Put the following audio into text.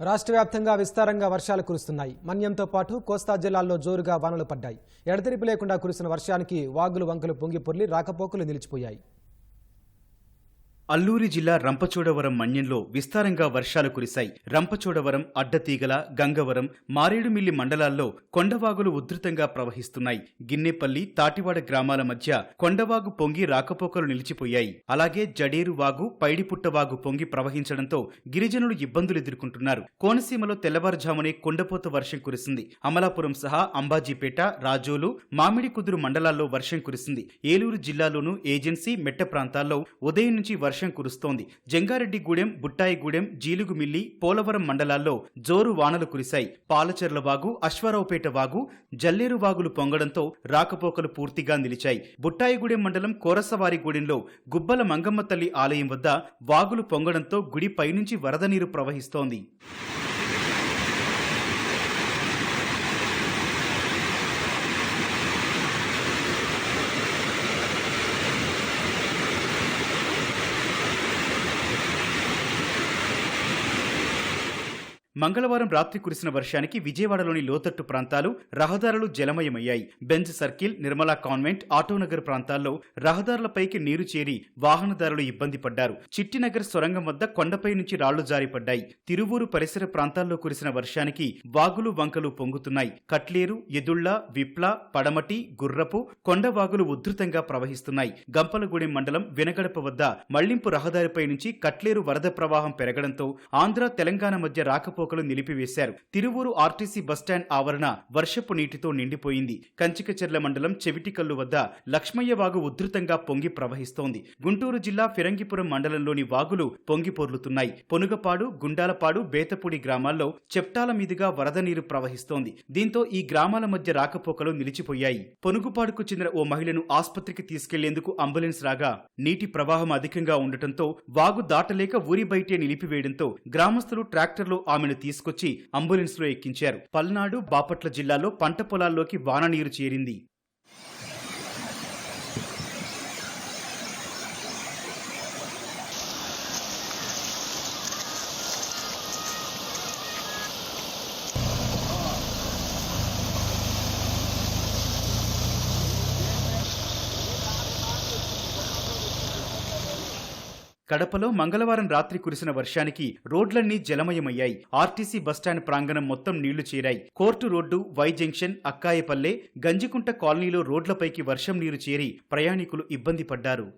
రాష్ట్ర వ్యాప్తంగా విస్తారంగా వర్షాలు కురుస్తున్నాయి. మన్యంతో పాటు కోస్తా జిల్లాల్లో జోరుగా వానలు పడ్డాయి. ఎడతెరిపి లేకుండా కురిసిన వర్షానికి వాగులు వంకలు పొంగిపొర్లి రాకపోకలు నిలిచిపోయాయి. అల్లూరి జిల్లా రంపచోడవరం మన్యంలో విస్తారంగా వర్షాలు కురిశాయి. రంపచోడవరం అడ్డతీగల గంగవరం మారేడుమిల్లి మండలాల్లో కొండవాగులు ఉధృతంగా ప్రవహిస్తున్నాయి. గిన్నెపల్లి తాటివాడ గ్రామాల మధ్య కొండవాగు పొంగి రాకపోకలు నిలిచిపోయాయి. అలాగే జడేరు వాగు పైడిపుట్టవాగు పొంగి ప్రవహించడంతో గిరిజనులు ఇబ్బందులు ఎదుర్కొంటున్నారు. కోనసీమలో తెల్లవారుజామునే కొండపోత వర్షం కురిసింది. అమలాపురం సహా అంబాజీపేట రాజోలు మామిడి కుదురు మండలాల్లో వర్షం కురిసింది. ఏలూరు జిల్లాలోనూ ఏజెన్సీ మెట్ట ప్రాంతాల్లో ఉదయం నుంచి వర్షం కురుస్తోంది. జంగారెడ్డిగూడెం బుట్టాయిగూడెం జీలుగుమిల్లి పోలవరం మండలాల్లో జోరు వానలు కురిశాయి. పాలచెర్ల వాగు అశ్వారావుపేట వాగు జల్లేరు వాగులు పొంగడంతో రాకపోకలు పూర్తిగా నిలిచాయి. బుట్టాయిగూడెం మండలం కోరసవారిగూడెంలో గుబ్బల మంగమ్మ తల్లి ఆలయం వద్ద వాగులు పొంగడంతో గుడి పైనుంచి వరద నీరు ప్రవహిస్తోంది. మంగళవారం రాత్రి కురిసిన వర్షానికి విజయవాడలోని లోతట్టు ప్రాంతాలు రహదారులు జలమయమయ్యాయి. Benz circle Nirmala convent Autonagar ప్రాంతాల్లో రహదారులపైకి నీరు చేరి వాహనదారులు ఇబ్బంది పడ్డారు. చిట్టినగర్ సొరంగం వద్ద కొండపై నుంచి రాళ్ళు జారిపడ్డాయి తిరువూరు పరిసర ప్రాంతాల్లో కురిసిన వర్షానికి వాగులు వంకలు పొంగుతున్నాయి. కట్లేరు ఎదుళ్ళ విప్ల పడమటి గుర్రపు కొండ వాగులు ఉధృతంగా ప్రవహిస్తున్నాయి. గంపలగూడెం మండలం వినగడప వద్ద మళ్ళింపు రహదారిపై నుంచి కట్లేరు వరద ప్రవాహం పెరగడంతో ఆంధ్ర తెలంగాణ మధ్య రాకపోకలు నిలిపివేశారు. తిరువూరు ఆర్టీసీ బస్టాండ్ ఆవరణ వర్షపు నీటితో నిండిపోయింది. కంచికచెర్ల మండలం చెవిటికల్లు వద్ద లక్ష్మయ్య వాగు ఉధృతంగా పొంగి ప్రవహిస్తోంది. గుంటూరు జిల్లా ఫిరంగిపురం మండలంలోని వాగులు పొంగి పొర్లుతున్నాయి. పొనుగపాడు గుండాలపాడు బేతపూడి గ్రామాల్లో చెప్టాల మీదుగా వరద నీరు ప్రవహిస్తోంది. దీంతో ఈ గ్రామాల మధ్య రాకపోకలు నిలిచిపోయాయి. పొనుగుపాడుకు చెందిన ఓ మహిళను ఆసుపత్రికి తీసుకెళ్ళేందుకు అంబులెన్స్ రాగా నీటి ప్రవాహం అధికంగా ఉండటంతో వాగు దాటలేక ఊరి బయటే నిలిపివేయడంతో గ్రామస్తులు ట్రాక్టర్లో ఆమెను తీసుకొచ్చి అంబులెన్స్లో ఎక్కించారు. పల్నాడు బాపట్ల జిల్లాలో పంట పొలాల్లోకి వాన నీరు చేరింది. కడపలో మంగళవారం రాత్రి కురిసిన వర్షానికి రోడ్లన్నీ జలమయమయ్యాయి. ఆర్టీసీ బస్టాండ్ ప్రాంగణం మొత్తం నీళ్ళు చేరాయి. Court road Y junction Akkayapalle Ganjikunta కాలనీలో రోడ్లపైకి వర్షం నీరు చేరి ప్రయాణికులు ఇబ్బంది పడ్డారు.